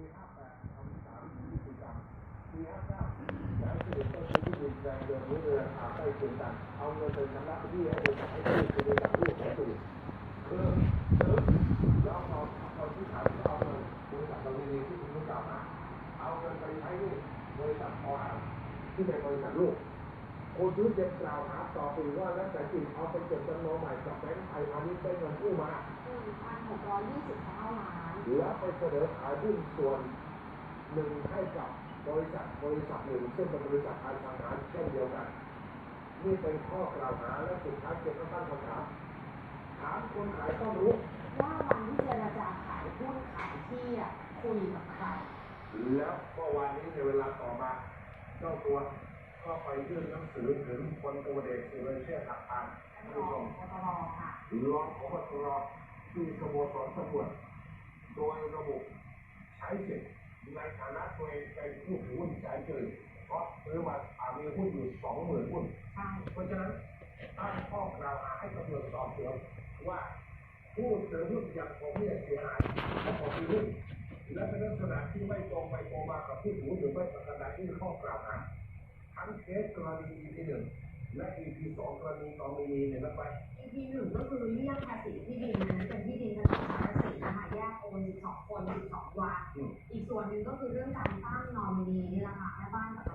ปีห้าแปดทำสามยี่สิบกรัมปีห้าเก้าย้ายที่ดินก็คือที่ดินแปลงเดิมรู้เลยราคาใกล้เคียงกันเอาเงินไปชำระที่ให้บริษัทให้ที่คือในการรูปของสื่อคือซื้อแล้วพอพอที่ขายก็ คุณรู้จักมาเอาเงินไปใช้ที่บริษัทออ่างที่เป็นบริษัทลูกคนซื้อเจ็บกล่าวหาต่อไปว่าแล้วแต่จริงเอาไปจดจำนองใหม่กับแบงก์ไทยพาณิชย์ได้เงินกู้มาหนึ่งพันหกร้อยยี่สิบเก้าล้านแล้วไปเสนอขายหุ้นส่วนหนึ่งให้กับบริษัทบริษัทหนึ่งซึ่งเป็นบริษัทการทหารเช่นเดียวกัน นี่เป็นข้อกล่าวหาและสุดท้ายเกิดก็ตั้งคำถามถามคนขายต้องรู้ว่าวันที่เจรจาขายหุ้นขายที่อะคุยกับใครแล้วเมื่อวานนี้ในเวลาต่อมาเจ้าตัว ก็ไปยื่นหนังสือถึงพลตำรวจเอกสุรเชษฐ์หักพานท่านรผู้อชมปตรค่ะรองพบตรที่สโมสรตำรวจโดยระบุใช้สิทธิ์ในฐานะตัวเองเป็นผู้ถือหุ้นใจเกินเพราะซื้อมาอามีหุ้นอยู่สองหมื่นหุ้น เพราะฉะนั้นตั้งข้อกล่าวหาให้ตำรวจสอบสวนว่าผู้ถือหุ้นอย่างผมเนี่ยเสียหายเพราะผมมีหุ้นและเป็นลักษณะที่ไม่ตรงไปตรงมากับผู้ถือหุ้นหรือไม่ปฏิบัติที่ข้อกล่าวหา ทั้งเคสกรณี EP หนึ่งและ EP สองกรณีนอมินีเนี่ยนะไป EP หนึ่งก็คือเรียกภาษีที่ดินนั้นเป็นที่ดินทางภาษีนะคะแยกโอน12คน12วัน อืม อีกส่วนหนึ่งก็คือเรื่องการตั้งนอมินีนี่แหละค่ะแม่บ้านกับ